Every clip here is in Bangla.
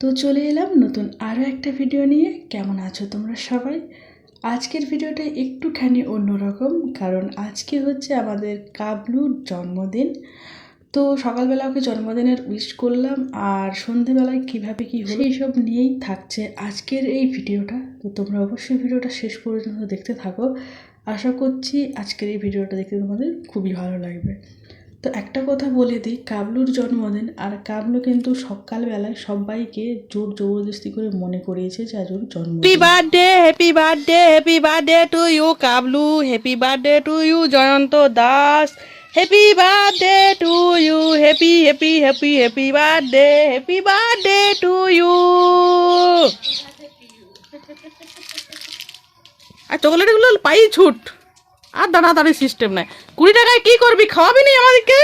তো চলে এলাম নতুন আরও একটা ভিডিও নিয়ে। কেমন আছো তোমরা সবাই? আজকের ভিডিওটা একটুখানি অন্যরকম, কারণ আজকে হচ্ছে আমাদের কাবলুর জন্মদিন। তো সকালবেলা ওকে জন্মদিনের উইশ করলাম, আর সন্ধেবেলায় কীভাবে কী হলো সেই সব নিয়েই থাকছে আজকের এই ভিডিওটা তো তোমরা অবশ্যই ভিডিওটা শেষ পর্যন্ত দেখতে থাকো। আশা করছি আজকের এই ভিডিওটা দেখতে তোমাদের খুবই ভালো লাগবে। তো একটা কথা বলে দিই, কাবলুর জন্মদিন আর কাবলু কিন্তু সকালবেলায় সবাইকে জোর জবরদস্তি করে মনে করিয়েছে যে আজ ওর happy birthday happy birthday happy birthday to you Kablu. Happy birthday to you Joyanta Das. Happy birthday to you happy happy happy happy birthday happy birthday to you আর চকলেটগুলো পাই ছুট। আর দাঁড়াতাড়ি সিস্টেম নাই। কুড়ি টাকায় কি করবি? খাওয়াবি নি আমাদেরকে?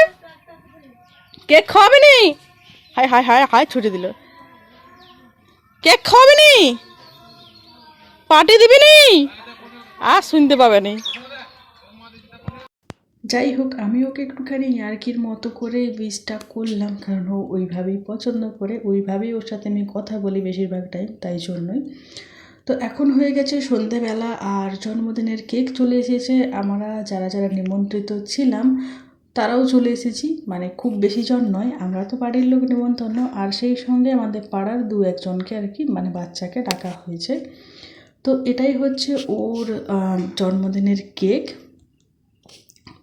কেক খাওয়াবি নি? হাই হাই হাই হাই ছুটে দিল। কেক খাওয়াবি নি? পার্টি দিবি নি? আর শুনতে পাবে নি। যাই হোক আমি ওকে একটুখানি ইয়ার্কির মতো করে উইশটা করলাম, কারণ ও ওইভাবেই পছন্দ করে, ওইভাবেই ওর সাথে আমি কথা বলি বেশিরভাগ টাইম তাই জন্যই। তো এখন হয়ে গেছে সন্ধেবেলা আর জন্মদিনের কেক চলে এসেছে। আমরা যারা যারা নিমন্ত্রিত ছিলাম, তারাও চলে এসেছি। মানে খুব বেশি জন নয়, আমরা তো বাড়ির লোক নিমন্ত্রণ। আর সেই সঙ্গে আমাদের পাড়ার দু একজনকে আর কি মানে বাচ্চাকে ডাকা হয়েছে। তো এটাই হচ্ছে ওর জন্মদিনের কেক।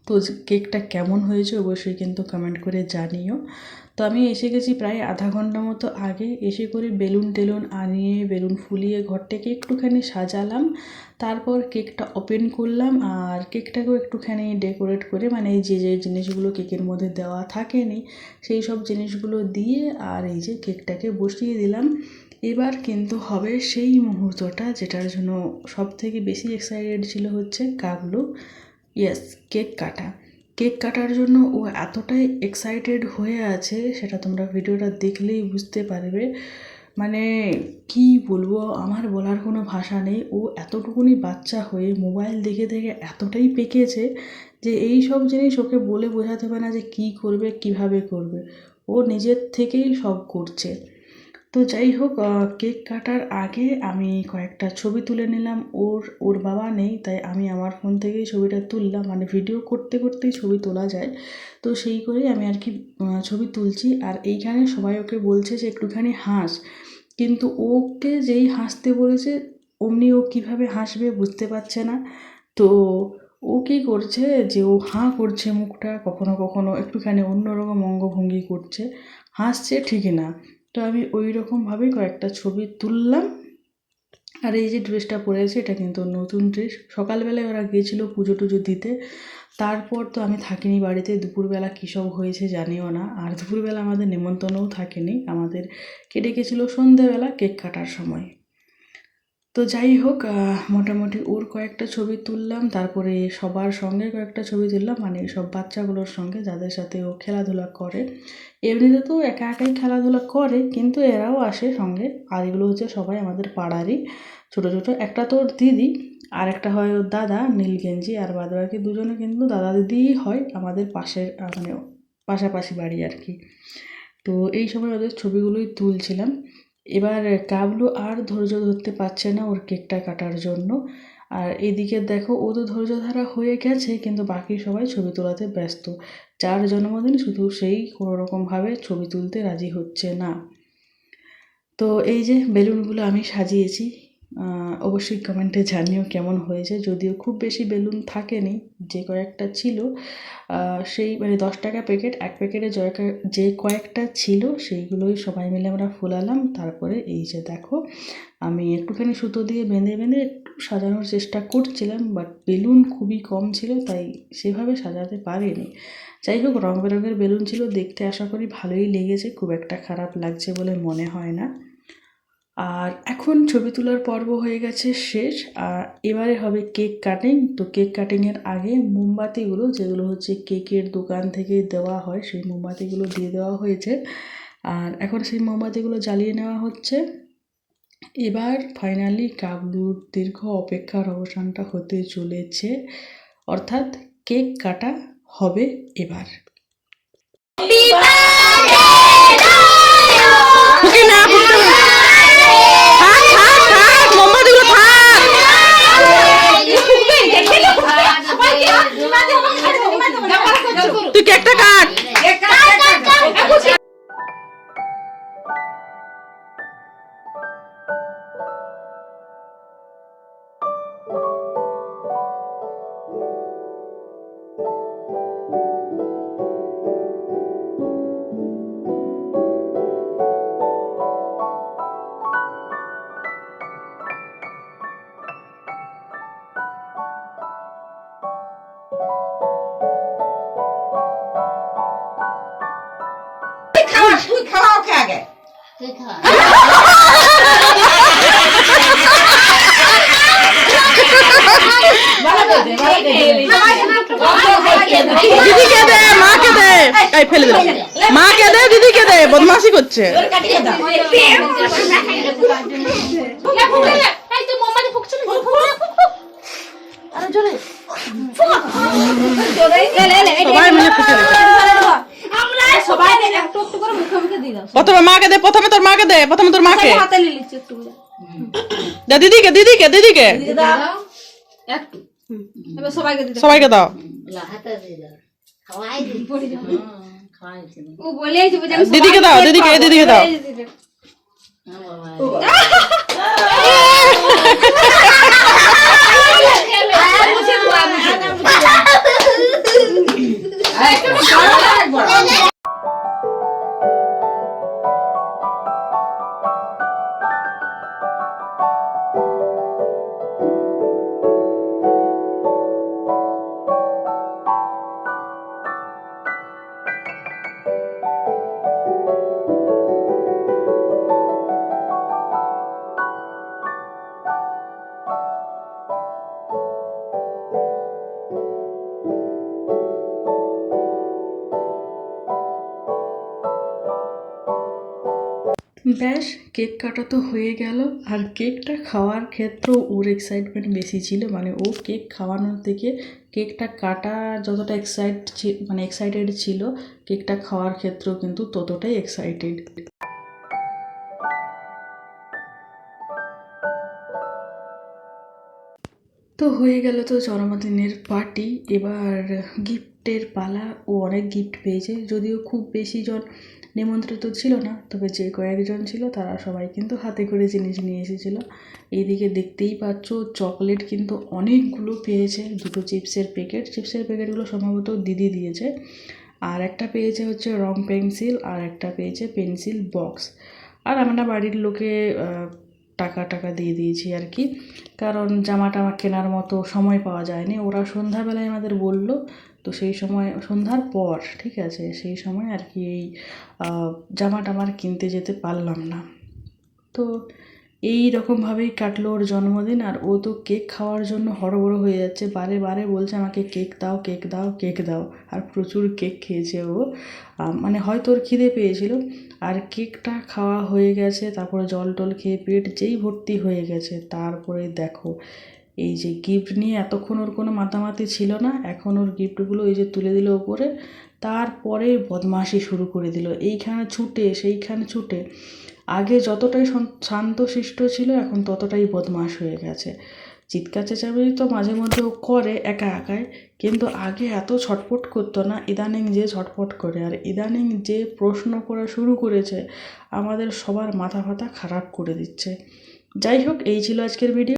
তো কেকটা কেমন হয়েছে অবশ্যই কিন্তু কমেন্ট করে জানিও। তো আমি এসে গেছি প্রায় আধা ঘণ্টা মতো আগে, এসে করে বেলুন টেলুন আনিয়ে, বেলুন ফুলিয়ে ঘরটাকে একটুখানি সাজালাম। তারপর কেকটা ওপেন করলাম আর কেকটাকেও একটুখানি ডেকোরেট করে মানে এই যে যে জিনিসগুলো কেকের মধ্যে দেওয়া থাকেনি, সেই সব জিনিসগুলো দিয়ে আর এই যে কেকটাকে বসিয়ে দিলাম। এবার কিন্তু হবে সেই মুহূর্তটা যেটার জন্য সব থেকে বেশি এক্সাইটেড ছিল হচ্ছে কাবলু ইয়েস কেক কাটা। কেক কাটার জন্য ও এতটাই এক্সাইটেড হয়ে আছে, সেটা তোমরা ভিডিওটা দেখলেই বুঝতে পারবে। মানে কি বলব, আমার বলার কোনো ভাষা নেই। ও এতটুকুনি বাচ্চা হয়ে মোবাইল দেখে দেখে এতটাই পেকেছে যে এই সব জিনিস ওকে বলে বোঝাতে হবে না যে কি করবে, কীভাবে করবে। ও নিজের থেকেই সব করছে। তো যাই হোক কেক কাটার আগে আমি কয়েকটা ছবি তুলে নিলাম। ওর ওর বাবা নেই, তাই আমি আমার ফোন থেকেই ছবিটা তুললাম। মানে ভিডিও করতে করতেই ছবি তোলা যায়। তো সেই করেই আমি আর কি ছবি তুলছি। আর এইখানে সবাই ওকে বলছে যে একটুখানি হাস। কিন্তু ওকে যেই হাসতে বলেছে, অমনি ও কীভাবে হাসবে বুঝতে পারছে না। তো ও কী করছে যে ও হাঁ করছে মুখটা, কখনো কখনো একটুখানি অন্যরকম অঙ্গভঙ্গি করছে। হাসছে ঠিকই না। তো আমি ওই রকমভাবেই কয়েকটা ছবি তুললাম। আর এই যে ড্রেসটা পরেছি এটা কিন্তু নতুন ড্রেস। সকালবেলায় ওরা গিয়েছিল পুজো টুজো দিতে। তারপর তো আমি থাকিনি বাড়িতে। দুপুরবেলা কী সব হয়েছে জানিও না। আর দুপুরবেলা আমাদের নেমন্তন্নও থাকেনি। আমাদের কেটে গেছিল সন্ধেবেলা কেক কাটার সময়। তো যাই হোক মোটামুটি ওর কয়েকটা ছবি তুললাম, তারপরে সবার সঙ্গে কয়েকটা ছবি তুললাম মানে সব বাচ্চাগুলোর সঙ্গে যাদের সাথে ও খেলাধুলা করে। এমনিতে তো একা একাই খেলাধুলা করে, কিন্তু এরাও আসে সঙ্গে। আর এগুলো হচ্ছে সবাই আমাদের পাড়ারই, ছোটো ছোটো। একটা তো ওর দিদি, আর একটা হয় ওর দাদা, নীল গেঞ্জি, আর বাদ বাকি দুজনে কিন্তু দাদা দিদিই হয় আমাদের পাশের মানে পাশাপাশি বাড়ি আর কি। তো এই সময় ওদের ছবিগুলোই তুলছিলাম। এবার কাবলু আর ধৈর্য ধরতে পারছে না ওর কেকটা কাটার জন্য। আর এদিকে দেখো, ও তো ধৈর্য ধারা হয়ে গেছে, কিন্তু বাকি সবাই ছবি তোলাতে ব্যস্ত। যার জন্মদিন শুধু সেই কোনো রকমভাবে ছবি তুলতে রাজি হচ্ছে না। তো এই যে বেলুনগুলো আমি সাজিয়েছি অবশ্যই কমেন্টে জানিও কেমন হয়েছে। যদিও খুব বেশি বেলুন থাকেনি, যে কয়েকটা ছিল সেই মানে দশ টাকা প্যাকেট এক প্যাকেটে যে কয়েকটা ছিল, সেইগুলোই সবাই মিলে আমরা ফুলালাম। তারপরে এই যে দেখো, আমি একটুখানি সুতো দিয়ে বেঁধে বেঁধে একটু সাজানোর চেষ্টা করছিলাম বাট বেলুন খুবই কম ছিল, তাই সেভাবে সাজাতে পারিনি। যাই হোক, রং বেরঙের বেলুন ছিল, দেখতে আশা করি ভালোই লেগেছে, খুব একটা খারাপ লাগছে বলে মনে হয় না। আর এখন ছবি তোলার পর্ব হয়ে গেছে শেষ, আর এবারে হবে কেক কাটিং। তো কেক কাটিংয়ের আগে মোমবাতিগুলো, যেগুলো হচ্ছে কেকের দোকান থেকে দেওয়া হয়, সেই মোমবাতিগুলো দিয়ে দেওয়া হয়েছে। আর এখন সেই মোমবাতিগুলো জ্বালিয়ে নেওয়া হচ্ছে। এবার ফাইনালি কাবলুর দীর্ঘ অপেক্ষার অবসানটা হতে চলেছে। অর্থাৎ কেক কাটা হবে এবার। দিদিকে দে মাকে দে এই ফেলে দিল মাকে দে দিদিকে দে? বদমাশি করছে। সবাই মিলে ফুটে দিচ্ছে আমরা সবাই একটু একটু করে মুখে মুখে দিলাম প্রথমে মাকে দে প্রথমে তোর মাকে দে প্রথমে তোর মাকে। হাতে নিয়ে নিচ্ছি একটু করে। দে দিদিকে দিদিকে দিদিকে। দিয়ে দাও। একটু। এবার সবাইকে দিতে সবাইকে দাও। ও বলেই যাবে যে আমি দিদিকে দাও দিদিকে এই দিদিকে দাও। ব্যাস, কেক কাটা তো হয়ে গেল। আর কেকটা খাওয়ার ক্ষেত্রেও ওর এক্সাইটমেন্ট বেশি ছিল। মানে ও কেক খাওয়ানোর থেকে কেকটা কাটা যতটা এক্সাইট মানে এক্সাইটেড ছিল, কেকটা খাওয়ার ক্ষেত্রেও কিন্তু ততটাই এক্সাইটেড তো হয়ে গেল তো জন্মদিনের পার্টি এবার গিফটের পালা, ও অনেক গিফট পেয়েছে। যদিও খুব বেশি জন নিমন্ত্রিত ছিল না, তবে যে কয়েকজন ছিল তারা সবাই কিন্তু হাতে করে জিনিস নিয়ে এসেছিল। এইদিকে দেখতেই পাচ্ছ, চকলেট কিন্তু অনেকগুলো পেয়েছে। দুটো চিপসের প্যাকেট চিপসের প্যাকেটগুলো সম্ভবত দিদি দিয়েছে। আর একটা পেয়েছে হচ্ছে রং পেন্সিল, আর একটা পেয়েছে পেন্সিল বক্স। আর আমরা বাড়ির লোকে টাকা টাকা দিয়ে দিয়েছি আর কি। কারণ জামা টামা কেনার মতো সময় পাওয়া যায়নি। ওরা সন্ধ্যাবেলায় আমাদের বলল, তো সেই সময়, সন্ধ্যার পর, ঠিক আছে? সেই সময় আর কি এই জামা টামার কিনতে যেতে পারলাম না। তো এই রকমভাবেই কাটলো ওর জন্মদিন আর ও তো কেক খাওয়ার জন্য হড়বড় হয়ে যাচ্ছে। বারে বারে বলছে আমাকে, কেক দাও কেক দাও কেক দাও। আর প্রচুর কেক খেয়েছে ও। মানে হয়তো ওর খিদে পেয়েছিল। আর কেকটা খাওয়া হয়ে গেছে, তারপরে জল টল খেয়ে পেট যেই ভর্তি হয়ে গেছে, তারপরে দেখো, এই যে গিফট নিয়ে এতক্ষণ ওর কোনো মাতামাতি ছিল না, এখন ওর গিফটগুলো এই যে তুলে দিল ওপরে, তারপরে বদমাশি শুরু করে দিল। এইখানে ছুটে, সেইখানে ছুটে আগে যতটাই শান্ত শান্তশিষ্ট ছিল, এখন ততটাই বদমাশ হয়ে গেছে। চিৎকার চেঁচামেচি তো মাঝে মধ্যে ও করে একা একাই, কিন্তু আগে এত ছটফট করতো না, ইদানিং যে ছটফট করে। আর ইদানিং যে প্রশ্ন করা শুরু করেছে, আমাদের সবার মাথা ফাথা খারাপ করে দিচ্ছে। যাই হোক, এই ছিল আজকের ভিডিও।